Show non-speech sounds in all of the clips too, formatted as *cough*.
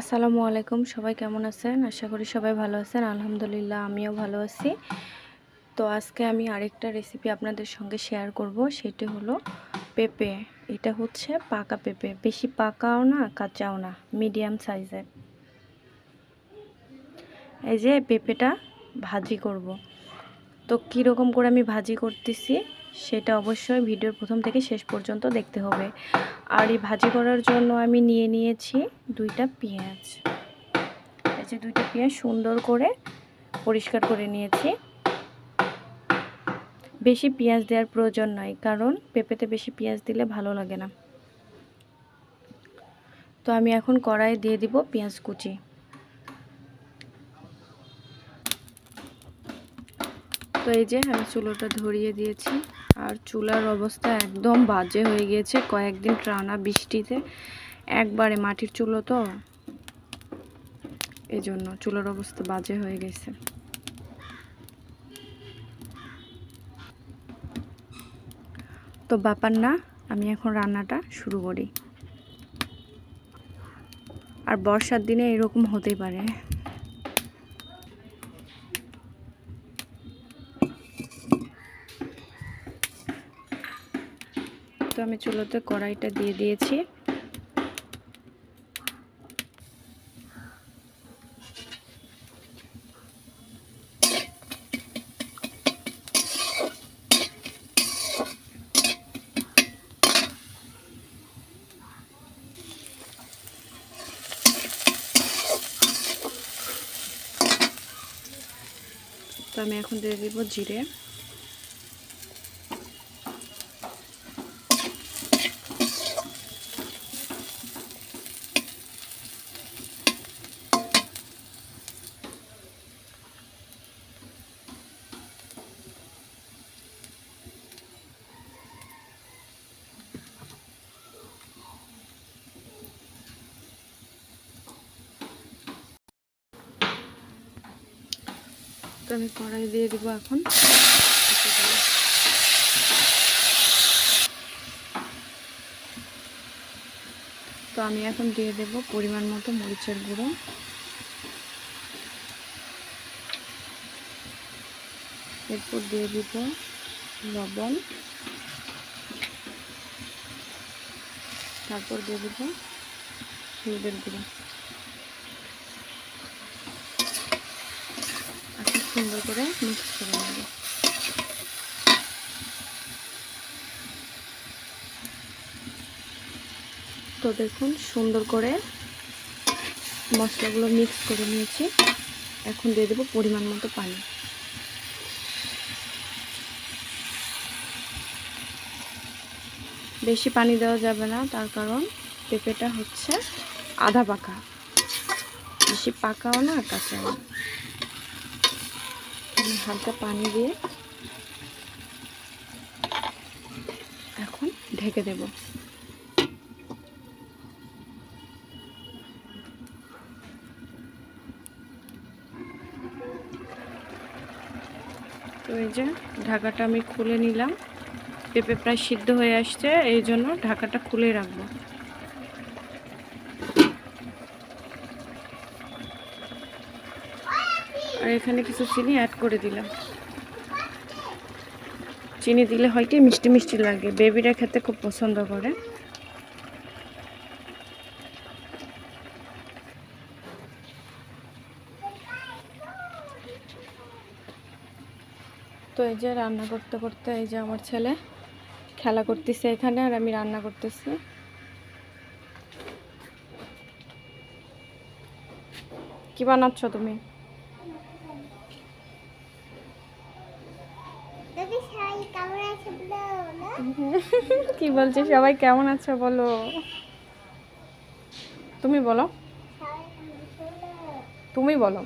আসসালামু আলাইকুম, সবাই কেমন আছেন? আশা করি সবাই ভালো আছেন। আলহামদুলিল্লাহ, আমিও ভালো আছি। তো আজকে আমি আরেকটা রেসিপি আপনাদের সঙ্গে শেয়ার করব, সেটি হলো পেঁপে। এটা হচ্ছে পাকা পেঁপে, বেশি পাকাও না, কাঁচাও না মিডিয়াম সাইজের এই যে পেঁপেটা ভাজি করব। তো কীরকম করে আমি ভাজি করতেছি? সেটা অবশ্যই ভিডিওর প্রথম থেকে শেষ পর্যন্ত দেখতে হবে। আর এই ভাজি করার জন্য আমি নিয়ে নিয়েছি দুইটা পেঁয়াজ। এই দুইটা পেঁয়াজ সুন্দর করে পরিষ্কার করে নিয়েছি। বেশি পেঁয়াজ দেওয়ার প্রয়োজন নয় কারণ পেঁপেতে বেশি পেঁয়াজ দিলে ভালো লাগে না। তো আমি এখন কড়াই দিয়ে দিব পেঁয়াজ কুচি। তো এই যে আমি চুলোটা ধরিয়ে দিয়েছি। আর চুলার অবস্থা একদম বাজে হয়ে গিয়েছে কয়েকদিন টানা বৃষ্টিতে। একবারে মাটির চুলো তো। এই জন্য চুলার অবস্থা বাজে হয়ে গেছে। তো ব্যাপার না, আমি এখন রান্নাটা শুরু করি। আর বর্ষার দিনে এরকম হতেই পারে তো আমি চুলোতে কড়াইটা দিয়ে দিয়েছি। তো আমি এখন দিয়ে দিব জিরে। তো আমি কড়াই দিয়ে দিব এখন। তো আমি এখন দিয়ে দেব পরিমাণ মতো মরিচের গুঁড়ো। এরপর দিয়ে দিব লবণ। তারপর দিয়ে দিব হলুদের গুঁড়ো। সুন্দর করে মিক্স করে নেব। তো দেখুন, সুন্দর করে মশলাগুলো মিক্স করে নিয়েছি। এখন দিয়ে দেবো পরিমাণ মতো পানি। বেশি পানি দেওয়া যাবে না, তার কারণ পেঁপেটা হচ্ছে আধা পাকা। বেশি পাকাও না, কাঁচাও হালকা পানি দিয়ে এখন ঢেকে দেব। তো এই যে ঢাকাটা আমি খুলে নিলাম। পেঁপে প্রায় সিদ্ধ হয়ে আসছে, এই জন্য ঢাকাটা খুলে রাখব। এখানে কিছু চিনি অ্যাড করে দিলাম। চিনি দিলে হয় কি, মিষ্টি মিষ্টি লাগে। বেবিরা খেতে খুব পছন্দ করে। তো এই যে রান্না করতে করতে এই যে আমার ছেলে খেলা করতেছে এখানে, আর আমি রান্না করতেছি। কি বানাচ্ছ তুমি? *laughs* কি বলছে? সবাই কেমন আছো বলো। তুমি বলো। তুমি বলো।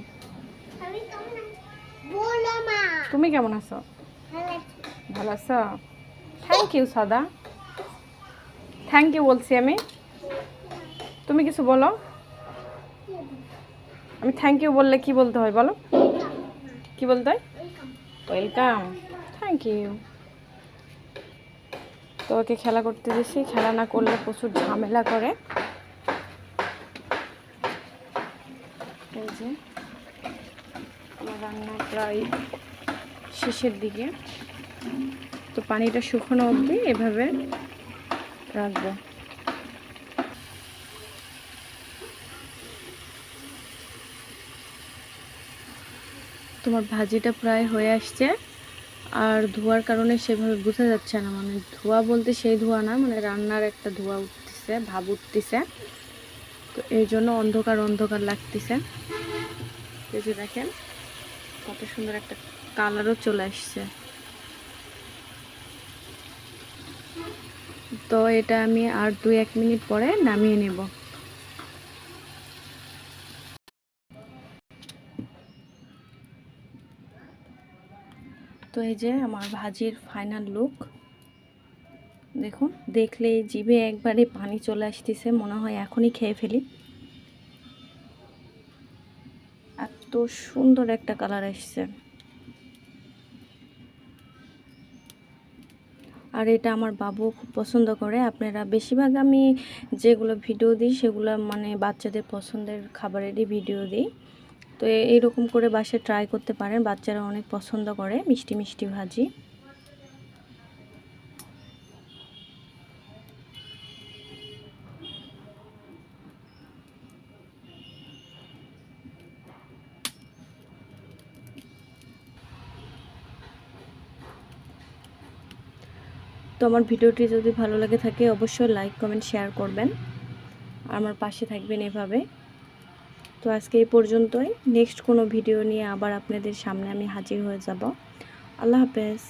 তুমি কেমন আছো? ভালো আছো। থ্যাংক ইউ সাদা। থ্যাংক ইউ বলছি আমি। তুমি কিছু বলো? আমি থ্যাংক ইউ বললে কি বলতে হয় বলো? কি বলতে হয়? ওয়েলকাম ইউ তো ওকে খেলা করতে দিয়েছি। খেলা না করলে প্রচুর ঝামেলা করে। যে রান্না প্রায় শেষের দিকে। তো পানিটা শুকনো অবধি এভাবে রাখব। তোমার ভাজিটা প্রায় হয়ে আসছে। আর ধোয়ার কারণে সেভাবে বোঝা যাচ্ছে না। মানে ধোয়া বলতে সেই ধোয়া না মানে রান্নার একটা ধোয়া উঠতেছে, ভাব উঠতেছে। তো এই জন্য অন্ধকার অন্ধকার লাগতেছে। এই যে দেখেন, কত সুন্দর একটা কালারও চলে আসছে। তো এটা আমি আর দুই এক মিনিট পরে নামিয়ে নেব। তো এই যে আমার ভাজির ফাইনাল লুক দেখুন দেখলেই জিভে একবারে পানি চলে আসতেছে, মনে হয় এখনই খেয়ে ফেলি। এত সুন্দর একটা কালার আসছে। আর এটা আমার বাবু খুব পছন্দ করে। আপনারা বেশিরভাগ আমি যেগুলো ভিডিও দিই, সেগুলো মানে বাচ্চাদের পছন্দের খাবারেরই ভিডিও দিই। তো এইরকম করে বাসায় ট্রাই করতে পারেন। বাচ্চারা অনেক পছন্দ করে, মিষ্টি মিষ্টি ভাজি। তো আমার ভিডিওটি যদি ভালো লাগে থাকে, অবশ্যই লাইক কমেন্ট শেয়ার করবেন। আর আমার পাশে থাকবেন এভাবে। তো আজকে এই পর্যন্তই। নেক্সট কোনো ভিডিও নিয়ে আবার আপনাদের সামনে আমি হাজির হয়ে যাব। আল্লাহ হাফেজ।